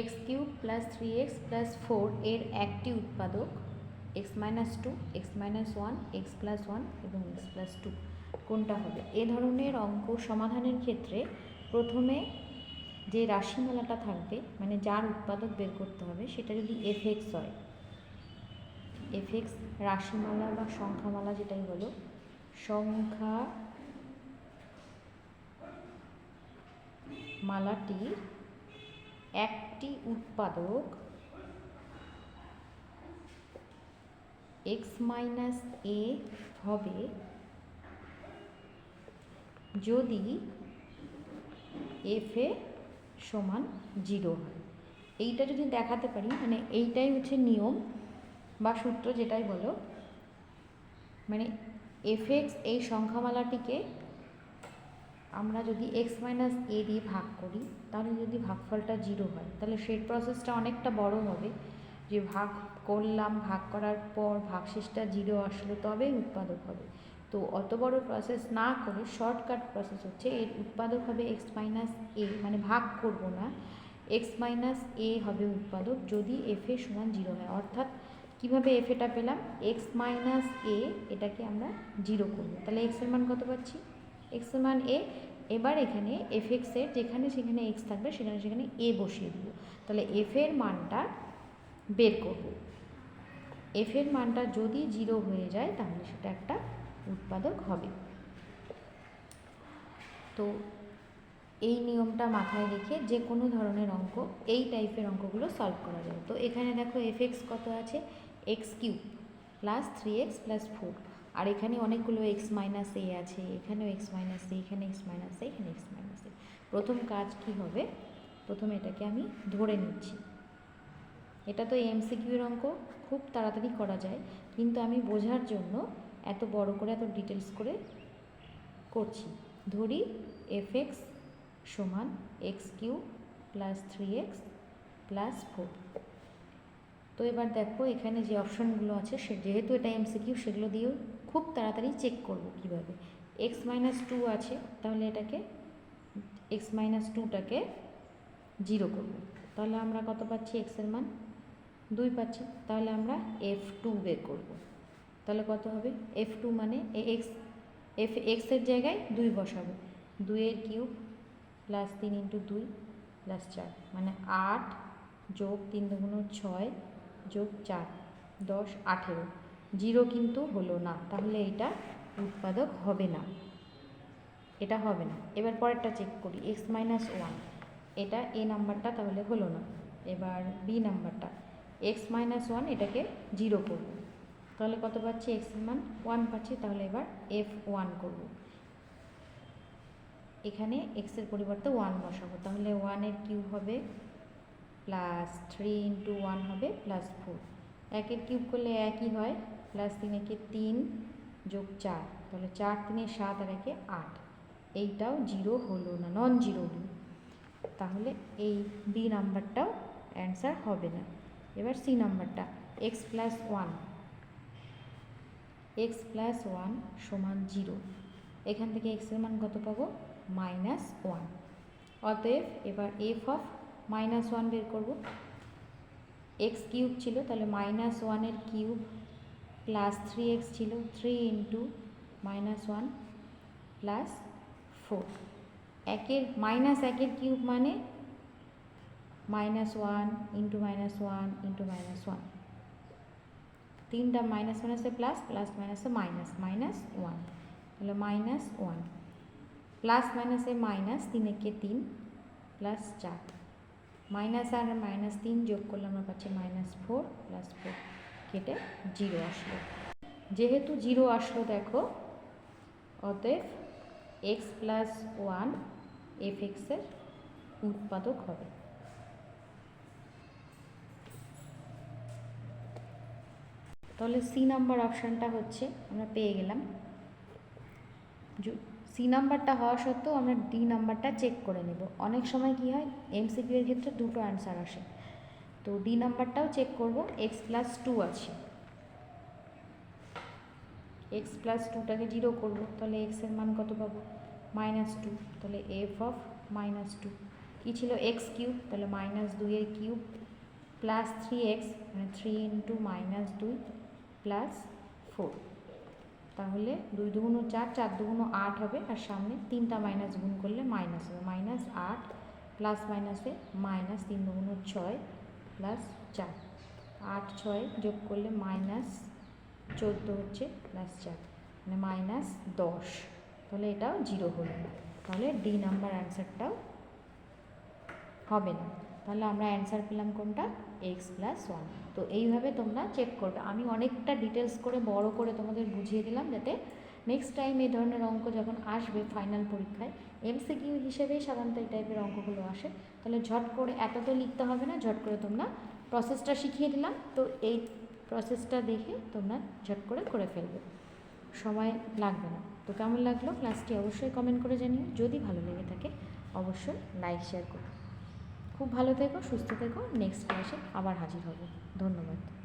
X cube plus three x plus four এর একটি উৎপাদক, x minus two, x minus one, x plus one এবং x plus two. কোনটা হবে? এ ধরনের অঙ্ক সমাধানের ক্ষেত্রে প্রথমে যে রাশিমালাটা থাকবে মানে যার উৎপাদক বের করতে হবে, সেটা যদি এফ এক্স হয়। এফ এক্স রাশিমালা বা সংখ্যামালা যেটাই বলো সংখ্যা মালাটির একটি উৎপাদক এক্স মাইনাস এ হবে যদি এফ এ সমান জিরো হয়। এইটা যদি দেখাতে পারি মানে এইটাই হচ্ছে নিয়ম বা সূত্র যেটাই বলো মানে এফ এক্স এই সংখ্যামালাটিকে আমরা যদি এক্স মাইনাস এ দিয়ে ভাগ করি, তাহলে যদি ভাগফলটা জিরো হয়, তাহলে সেই প্রসেসটা অনেকটা বড় হবে। যে ভাগ করলাম, ভাগ করার পর ভাগশেষটা জিরো আসলো, তবেই উৎপাদক হবে। তো অত বড় প্রসেস না করে শর্টকাট প্রসেস হচ্ছে, এর উৎপাদক হবে এক্স মাইনাস এ মানে ভাগ করব না। এক্স মাইনাস এ হবে উৎপাদক যদি এফ এ সমান জিরো হয়। অর্থাৎ কীভাবে এফ এটা পেলাম? এক্স মাইনাস এ এটাকে আমরা জিরো করব। তাহলে এক্সের মান কত পাচ্ছি? এক্সের মান এ এবার এখানে এফ এক্সের যেখানে সেখানে এক্স থাকবে, সেখানে সেখানে এ বসিয়ে দিব। তাহলে এফ এর মানটা বের করব। এফ এর মানটা যদি জিরো হয়ে যায়, তাহলে সেটা একটা উৎপাদক হবে। তো এই নিয়মটা মাথায় রেখে যে কোনো ধরনের অঙ্ক, এই টাইপের অঙ্কগুলো সলভ করা যায় তো এখানে দেখো এফ এক্স কত আছে? X cube plus three X plus four আর এখানে অনেকগুলো এক্স মাইনাস এ আছে, এখানেও এক্স মাইনাস এ এখানে এক্স মাইনাস এ এখানে এক্স মাইনাস এ প্রথম কাজ কি হবে? প্রথমে এটাকে আমি ধরে নিচ্ছি। এটা তো এমসিকিউর অঙ্ক, খুব তাড়াতাড়ি করা যায়। কিন্তু আমি বোঝার জন্য এত বড় করে, এত ডিটেলস করে করছি। ধরি এফ এক্স সমান X cube plus three X plus four তো এবার দেখো, এখানে যে অপশনগুলো আছে, সে যেহেতু এটা এমসিকিউ সেগুলো দিয়েও খুব তাড়াতাড়ি চেক করব কীভাবে। এক্স মাইনাস টু আছে, তাহলে এটাকে এক্স মাইনাস টুটাকে জিরো করব। তাহলে আমরা কত পাচ্ছি? এক্সের মান দুই পাচ্ছি। তাহলে আমরা এফ টু বের করব। তাহলে কত হবে? এফ টু মানে এক্স এফ এক্সের জায়গায় দুই বসাবো। দুইয়ের কিউব প্লাস তিন ইন্টু দুই প্লাস চার মানে আট যোগ তিন দুগুণ ছয় যোগ চার, দশ আঠেরো। জিরো কিন্তু হলো না, তাহলে এটা উৎপাদক হবে না। এটা হবে না। এবার পরেরটা চেক করি এক্স মাইনাস ওয়ান এটা এ নাম্বারটা তাহলে হলো না। এবার বি নাম্বারটা এক্স মাইনাস ওয়ান এটাকে জিরো করব। তাহলে কত পাচ্ছি? এক্স মান ওয়ান পাচ্ছি, তাহলে এবার এফ ওয়ান করব। এখানে এক্সের পরিবর্তে ওয়ান বসাবো, তাহলে ওয়ানের কিউব হবে প্লাস থ্রি ইন্টু ওয়ান হবে প্লাস ফোর একের কিউব করলে একই হয় প্লাস তিন একে তিন যোগ চার, তাহলে চার তিনে সাত আর একে আট। এইটাও জিরো হলো না নন জিরো হলো। তাহলে এই বি নাম্বারটাও অ্যান্সার হবে না। এবার সি নাম্বারটা X plus one X plus one সমান জিরো এখান থেকে এক্সের মান কত পাবো? মাইনাস ওয়ান অতএব এবার এফ অফ মাইনাস ওয়ান বের করব। এক্স কিউব ছিল, তাহলে মাইনাস ওয়ানের কিউব প্লাস থ্রি এক্স ছিল three into minus one plus four একের মাইনাস একের কিউব মানে minus one into minus one into minus one তিনটা মাইনাস মাইনাসে প্লাস প্লাস মাইনাসে মাইনাস মাইনাস ওয়ান তাহলে মাইনাস ওয়ান প্লাস মাইনাসে মাইনাস তিন একে তিন প্লাস চার। মাইনাস আর মাইনাস তিন যোগ করলে আমরা পাচ্ছি মাইনাস ফোর প্লাস ফোর কেটে জিরো আসলো। যেহেতু জিরো আসলো দেখো, অতএব এক্স প্লাস ওয়ান এফ এক্সের উৎপাদক হবে। তাহলে সি নাম্বার অপশানটা হচ্ছে, আমরা পেয়ে গেলাম। সি নাম্বারটা হওয়া সত্ত্বেও আমরা ডি নাম্বারটা চেক করে নেব। অনেক সময় কি হয় এমসিকিউ এর ক্ষেত্রে দুটো অ্যান্সার আসে। তো ডি নাম্বারটাও চেক করব এক্স প্লাস টু আছে। এক্স প্লাস টুটাকে জিরো করব, তাহলে এক্সের মান কত পাবো? মাইনাস টু তাহলে এফ অফ মাইনাস টু কী ছিল? এক্স কিউব তাহলে মাইনাস দুইয়ের কিউব প্লাস থ্রি এক্স মানে থ্রি ইন্টু মাইনাস দুই প্লাস ফোর তাহলে দুই দুগুণ চার চার দুগুণ আট হবে, আর সামনে তিনটা মাইনাস গুণ করলে মাইনাস হবে। মাইনাস আট প্লাস মাইনাসে মাইনাস তিন দুগুণ ছয়। প্লাস চার। আট, ছয় যোগ করলে মাইনাস চোদ্দ হচ্ছে প্লাস চার। মানে মাইনাস দশ। তাহলে এটাও জিরো হলো তাহলে ডি নাম্বার অ্যান্সারটাও হবে না। তাহলে আমরা অ্যান্সার পেলাম কোনটা? X plus one. তো এইভাবে তোমরা চেক করবে। আমি অনেকটা ডিটেলস করে বড় করে তোমাদের বুঝিয়ে দিলাম যাতে নেক্সট টাইম এই ধরনের অঙ্ক যখন আসবে ফাইনাল পরীক্ষায় এমসিকিউ হিসেবেই সাধারণত এই টাইপের অঙ্কগুলো আসে। তাহলে ঝট করে এত তো লিখতে হবে না, ঝট করে তোমরা প্রসেসটা শিখিয়ে দিলাম। তো এই প্রসেসটা দেখে তোমরা ঝট করে করে ফেলবে। সময় লাগবে না। তো কেমন লাগল? ক্লাসটি অবশ্যই কমেন্ট করে জানিও। যদি ভালো লেগে থাকে, অবশ্যই লাইক শেয়ার করো। খুব ভালো থেকো, সুস্থ থেকো। নেক্সট ক্লাসে আবার হাজির হব। ধন্যবাদ।